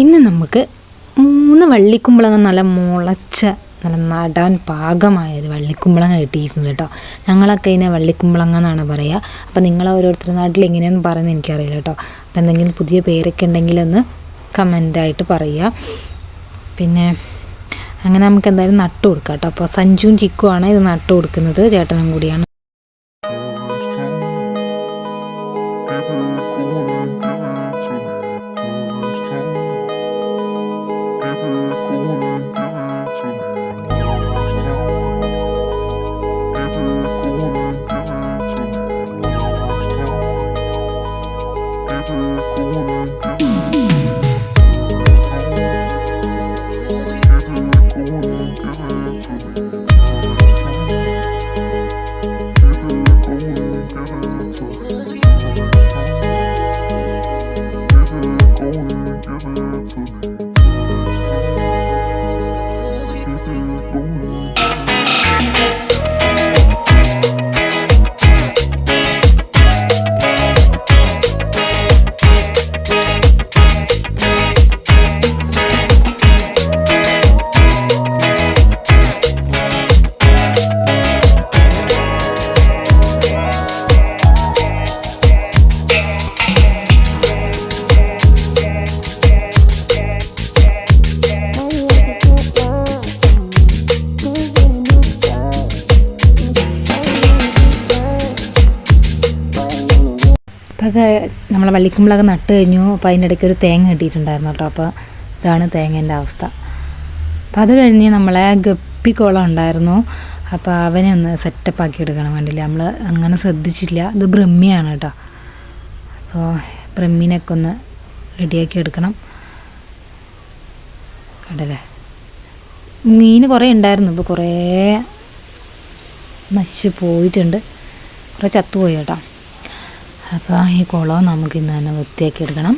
ഇന്ന് നമുക്ക് മൂന്ന് വള്ളിക്കുമ്പളങ്ങ നല്ല മുളച്ച നല്ല നടാൻ പാകമായ ഒരു വള്ളിക്കുമ്പളങ്ങ കിട്ടിയിട്ടുണ്ട് കേട്ടോ. ഞങ്ങളൊക്കെ ഇതിനെ വള്ളിക്കുമ്പളങ്ങ എന്നാണ് പറയുക അപ്പോൾ നിങ്ങൾ ഓരോരുത്തരുടെ നാട്ടിൽ എങ്ങനെയാണെന്ന് പറയുന്നത് എനിക്കറിയില്ല കേട്ടോ. അപ്പോൾ എന്തെങ്കിലും പുതിയ പേരൊക്കെ ഉണ്ടെങ്കിൽ ഒന്ന് കമന്റായിട്ട് പറയുക പിന്നെ അങ്ങനെ നമുക്ക് എന്തായാലും നട്ടു കൊടുക്കാം കേട്ടോ. അപ്പോൾ സഞ്ജുവും ചിക്കുവാണ് ഇത് നട്ടു കൊടുക്കുന്നത്. ചേട്ടനും കൂടിയാണ്. അതൊക്കെ നമ്മളെ വള്ളിക്കുമ്പളൊക്കെ നട്ട് കഴിഞ്ഞു. അപ്പോൾ അതിന്റെ ഇടയ്ക്ക് ഒരു തേങ്ങ കിട്ടിയിട്ടുണ്ടായിരുന്നു കേട്ടോ. അപ്പോൾ ഇതാണ് തേങ്ങേന്റെ അവസ്ഥ. അപ്പം അത് കഴിഞ്ഞ് നമ്മളെ ഗപ്പിക്കോളം ഉണ്ടായിരുന്നു. അപ്പോൾ അവനെ ഒന്ന് സെറ്റപ്പ് ആക്കി എടുക്കണം വേണ്ടില്ല നമ്മൾ അങ്ങനെ ശ്രദ്ധിച്ചില്ല. ഇത് ബ്രഹ്മിയാണ് കേട്ടോ. അപ്പോൾ ബ്രഹ്മിനൊക്കെ ഒന്ന് റെഡിയാക്കി എടുക്കണം. കണ്ടല്ലേ? മീൻ കുറേ ഉണ്ടായിരുന്നു. ഇപ്പോൾ കുറേ നശിച്ച് പോയിട്ടുണ്ട്. കുറേ ചത്തുപോയി കേട്ടോ. അപ്പോൾ ഈ കുളം നമുക്ക് ഇന്ന് തന്നെ വൃത്തിയാക്കി എടുക്കണം.